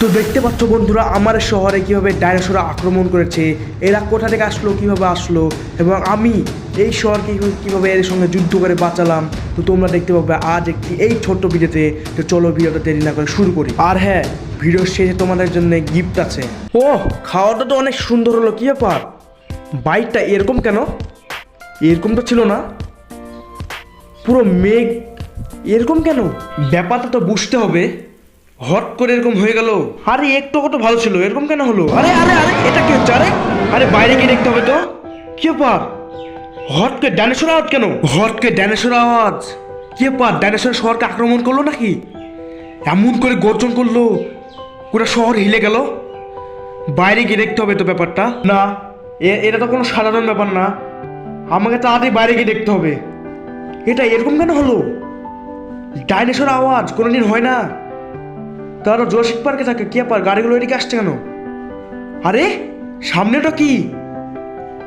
তো দেখতে পাচ্ছ বন্ধুরা, আমার শহরে কীভাবে ডাইনোসররা আক্রমণ করেছে, এরা কোথা থেকে আসলো, কীভাবে আসলো, এবং আমি এই শহরকে কিভাবে- এর সঙ্গে যুদ্ধ করে বাঁচালাম, তো তোমরা দেখতে পাবে আজ একটি এই ছোট্ট ভিডিওতে। তো চলো ভিডিওটা দেরি না করে শুরু করি। আর হ্যাঁ ভিডিওর শেষে তোমাদের জন্য গিফট আছে। ও খাওয়াটা তো অনেক সুন্দর হলো, কি ব্যাপার? বাইকটা এরকম কেন? এরকম তো ছিল না। পুরো মেঘ এরকম কেন? ব্যাপারটা তো বুঝতে হবে। হট করে এরকম হয়ে গেল। আরে, একটু কত ভালো ছিল, এরকম কেন হলো? আরে আরে আরে, এটা কি হচ্ছে? আরে আরে, বাইরে গিয়ে দেখতে হবে তো। কি ব্যাপার? হট করে ডাইনোসর আওয়াজ কেন? হট করে ডাইনোসর আওয়াজ। কি ব্যাপার? ডাইনোসর শহরকে আক্রমণ করল নাকি? এমন করে গর্জন করল। পুরো শহর হিলে গেল। বাইরে গিয়ে দেখতে হবে তো ব্যাপারটা। না এটা তো কোনো সাধারণ ব্যাপার না। আমাকে তাড়াতাড়ি বাইরে গিয়ে দেখতে হবে। এটা এরকম কেন হলো? ডাইনোসর আওয়াজ, কোনোদিন হয় না। তারা জোরশিক পার্কে থাকে, কে পার, গাড়িগুলো এদিকে আসছে কেন? আরে, সামনেটা কি?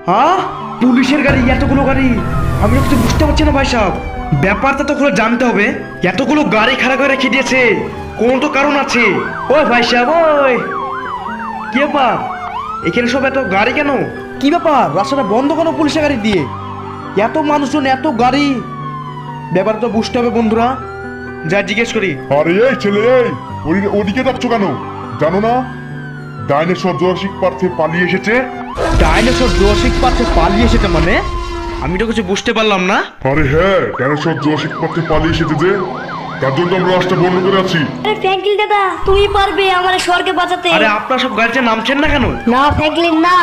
হ্যাঁ? পুলিশের গাড়ি, এতগুলো গাড়ি। আমি কিছু বুঝতে পারছি না ভাই সাহেব। ব্যাপারটা তো খুলে জানতে হবে। এতগুলো গাড়ি খারাপ করে রেখে দিয়েছে। কোনো তো কারণ আছে। ওই ভাই সাহেব, ওই। কি ব্যাপার এখানে সব এত গাড়ি কেন? কি ব্যাপার? রাস্তাটা বন্ধ কেন পুলিশের গাড়ি দিয়ে? এত মানুষজন, এত গাড়ি। ব্যাপারটা বুঝতে হবে বন্ধুরা। যা জিজ্ঞেস করি। আরে এই ছেলে এই! ওদিকে যাচ্ছ কেন? জানো না? ডাইনোসর জোরাসিক পার্ক থেকে পালিয়ে এসেছে। ডাইনোসর জোরশিক পাচ্ছে পালিয়ে এসেছে মানে? আমি তো কিছু বুঝতে পারলাম না। আরে হ্যাঁ ডাইনোসর জোরাসিক পার্ক থেকে পালিয়ে এসেছে যে। তার জন্য আমরা রাস্তা বন্ধ করে আছি। আরে ফ্র্যাঙ্কলিন দাদা তুমি পারবে আমার স্বর্গে বাঁচাতে। আরে আপনারা সব গাড়িতে নামছেন না কেন? না ফ্র্যাঙ্কলিন না।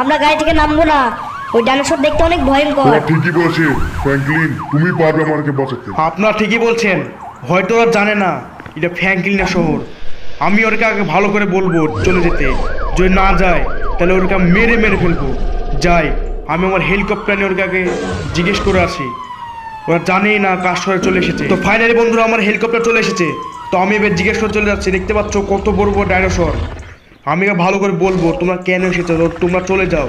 আমরা গাড়ি থেকে নামবো না। ওই ডাইনোসর দেখতে অনেক ভয়ঙ্কর। ঠিকই বলেছে ফ্র্যাঙ্কলিন তুমি পারবে আমাকে বাঁচাতে। আপনারা ঠিকই বলছেন। হয়তো ওরা জানে না, এটা ফ্যাঙ্কলিনা শহর। আমি ওরকে আগে ভালো করে বলব চলে যেতে। যদি না যায়, তাহলে ওরকে মেরে মেরে ফেলব। যাই, আমি আমার হেলিকপ্টার নিয়ে ওরকে আগে জিজ্ঞেস করে আসি। ওরা জানেই না কার শহরে চলে এসেছে। তো ফাইনালি বন্ধুরা, আমার হেলিকপ্টার চলে এসেছে। তো আমি এবার জিজ্ঞেস করে চলে যাচ্ছি, দেখতে পাচ্ছ কত বড় বড় ডাইনোসর আমি ভালো করে বলব, তোমরা কেন এসেছ? তোমরা চলে যাও।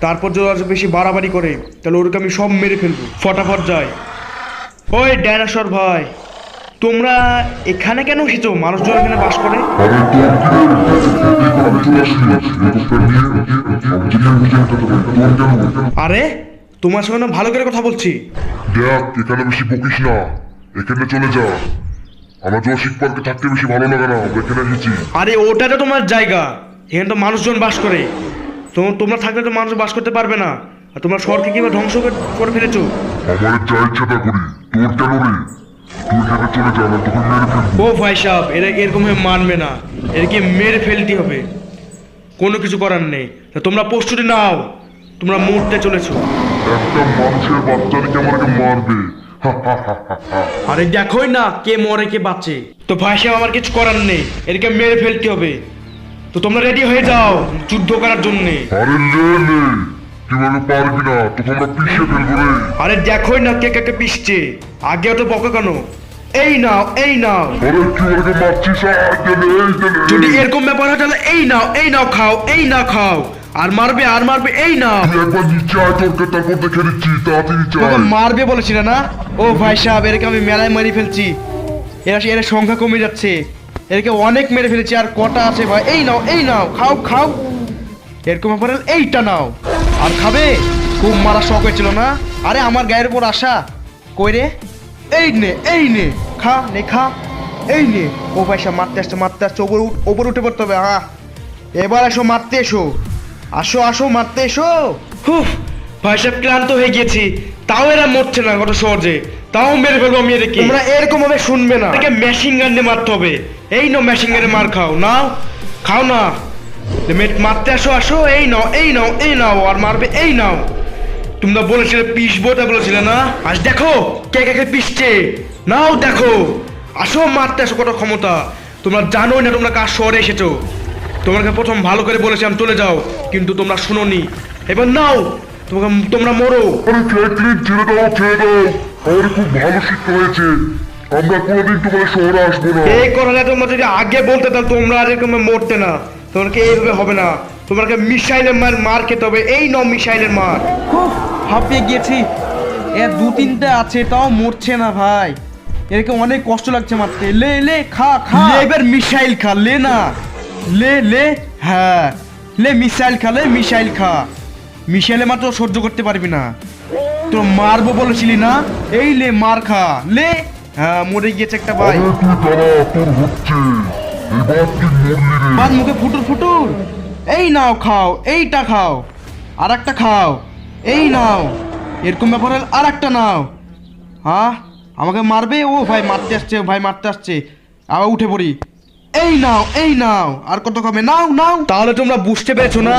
তারপর যদি ওরা বেশি বাড়াবাড়ি করে, তাহলে ওরকে আমি সব মেরে ফেলব। ফটাফট যাই। ওই ডাইনোসর ভাই। তোমরা এখানে কেন এসেছ? মানুষজন এখানে বাস করে? আরে তোমার সঙ্গে ভালো করে কথা বলছি। দেখ এখানে বেশি বকিস না। এখানে চলে যা। আমার জোরাসিক পার্কে থাকতে বেশি ভালো লাগে না এখানে এসেছি। আরে ওটা তো তোমার জায়গা। এখানে তো মানুষজন বাস করে। তো তোমরা থাকলে তো মানুষ বাস করতে পারবে না। আর তোমরা শহরকে কীভাবে ধ্বংস করে- করে ফেলেছো? আমার যা ইচ্ছাটা করি। তোর কেন রে? ও ভাই সাহেব এরা এরকম মানবে না। এদেরকে মেরে ফেলতে হবে। কোনো কিছু করার নেই। তা তোমরা প্রস্তুতি নাও। তোমরা মরতে চলেছো। একটা মানুষের আমাকে মারবে। আরে দেখোই না কে মরে কে বাঁচে। তো ভাই সাহেব আমার কিছু করার নেই। এদেরকে মেরে ফেলতে হবে। তো তোমরা রেডি হয়ে যাও যুদ্ধ করার জন্যে। আরে লে লে। পারবি না? তোকে আমরা পিষে ফেলব রে। আরে দেখোই না কে পিসছে আগে তো বকা কেন? এই নাও এই নাও। আরে ওকে মারছিস? যদি এরকম ব্যাপার হয় তাহলে এই নাও এই নাও খাও এই না খাও। আর মারবে আর মারবে এই নাও। একবার নিচে আয় তোরকে তারপর দেখে দিচ্ছি তাড়াতাড়ি মারবে বলেছিল না ও ভাই সাহেব এরকে আমি মেলায় মারি ফেলছি। এরা এর সংখ্যা কমে যাচ্ছে। এরকে অনেক মেরে ফেলেছি আর কটা আছে ভাই। এই নাও এই নাও খাও খাও। এরকম ব্যাপার এইটা নাও। আর খাবে? খুব মারা শখ হয়েছিল না? আরে আমার গায়ের উপর আসা কই রে? এই নে এই নে। খা নে খা। এই নে। ও সাহেব মারতে আসছে মারতে আসছে। ওপর ওপর উঠে পড়তে হবে হ্যাঁ এবার এসো মারতে এসো। আসো আসো মারতে এসো। হুফ ভাই সাহেব ক্লান্ত হয়ে গেছি তাও এরা মরছে না কত সহজে। তাও মেরে ফেলব আমি এদেরকে। তোমরা এরকম ভাবে শুনবে না। এটাকে মেশিন গান দিয়ে মারতে হবে। এই নাও মেশিন গানে মার খাও। নাও খাও না। মারতে আসো আসো এই নাও এই নাও এই নাও আর মারবে এই নাও। তোমরা বলেছিলে পিসবো তা বলেছিলে না? আজ দেখো কে কে পিসছে। নাও দেখো। আসো মারতে আসো কত ক্ষমতা। তোমরা জানোই না তোমরা কার শহরে এসেছ। তোমাকে প্রথম ভালো করে বলেছিলাম চলে যাও কিন্তু তোমরা শুনোনি। এবার নাও তোমাকে তোমরা মরো। আরে ফ্র্যাঙ্কলিন ছেড়ে দাও ছেড়ে দাও। আমার খুব ভালো শিক্ষা হয়েছে। আমরা কোনোদিন শহরে আসব না। এই কথাটা তোমরা যদি আগে বলতে তাহলে তোমরা আর এরকম মরতে না। তোমাকে এইভাবে হবে না। তোমাকে মিসাইলের মার মার খেতে হবে। এই নাও মিসাইলের মার। খুব হাঁপিয়ে গিয়েছি। এ দু তিনটে আছে তাও মরছে না ভাই। এরকে অনেক কষ্ট লাগছে মারতে। লে লে খা খা। এবার মিসাইল খা লে না। লে লে হ্যাঁ। লে মিসাইল খা লে মিসাইল খা। মিসাইলে মাত্র সহ্য করতে পারবি না। তো মারবো বলেছিলি না? এই লে মার খা। লে। হ্যাঁ মরে গিয়েছে একটা ভাই। বাদ মুখে ফুটুর ফুটুর। এই নাও খাও এইটা খাও আর একটা খাও এই নাও। এরকম ব্যাপার হলে আর একটা নাও। হ্যাঁ? আমাকে মারবে? ও ভাই মারতে আসছে ভাই মারতে আসছে। আবার উঠে পড়ি। এই নাও এই নাও আর কত কমে নাও নাও। তাহলে তোমরা বুঝতে পেরেছ না?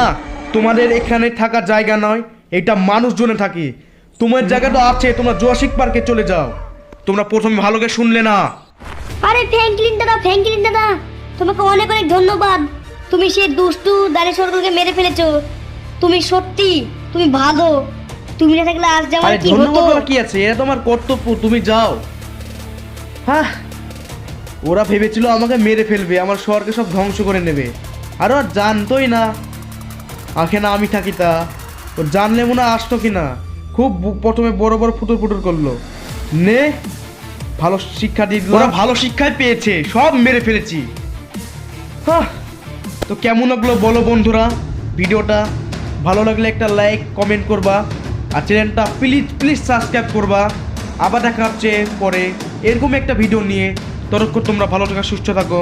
তোমাদের এখানে থাকার জায়গা নয় এটা মানুষজনে থাকে। তোমার জায়গা তো আছে তোমরা জোয়াশিক পার্কে চলে যাও। তোমরা প্রথমে ভালো করে শুনলে না। আরে ফ্র্যাঙ্কলিন দাদা ফ্র্যাঙ্কলিন দাদা। তোমাকে অনেক অনেক ধন্যবাদ। তুমি সেই দুষ্টু ডাইনোসরগুলোকে মেরে ফেলেছো। তুমি সত্যি তুমি ভালো। তুমি না থাকলে আজ আরে কি হতো? ধন্যবাদ কি আছে? এটা তোমার কর্তব্য তুমি যাও। হ্যাঁ ওরা ভেবেছিল আমাকে মেরে ফেলবে আমার শহরকে সব ধ্বংস করে নেবে। আর ওরা জানতোই না। আখে না আমি থাকি তা। ও জানলে মনে আসতো কি না খুব প্রথমে বড় বড় ফুটুর ফুটুর করল। নে ভালো শিক্ষা দিয়ে দিল ওরা ভালো শিক্ষাই পেয়েছে সব মেরে ফেলেছি। তো কেমন লাগল বলো বন্ধুরা? ভিডিওটা ভালো লাগলে একটা লাইক কমেন্ট করবা, আর চ্যানেলটা প্লিজ প্লিজ সাবস্ক্রাইব করবা। আবার দেখা হচ্ছে পরে এরকম একটা ভিডিও নিয়ে। তরক্ষ তোমরা ভালো থাকা, সুস্থ থাকো।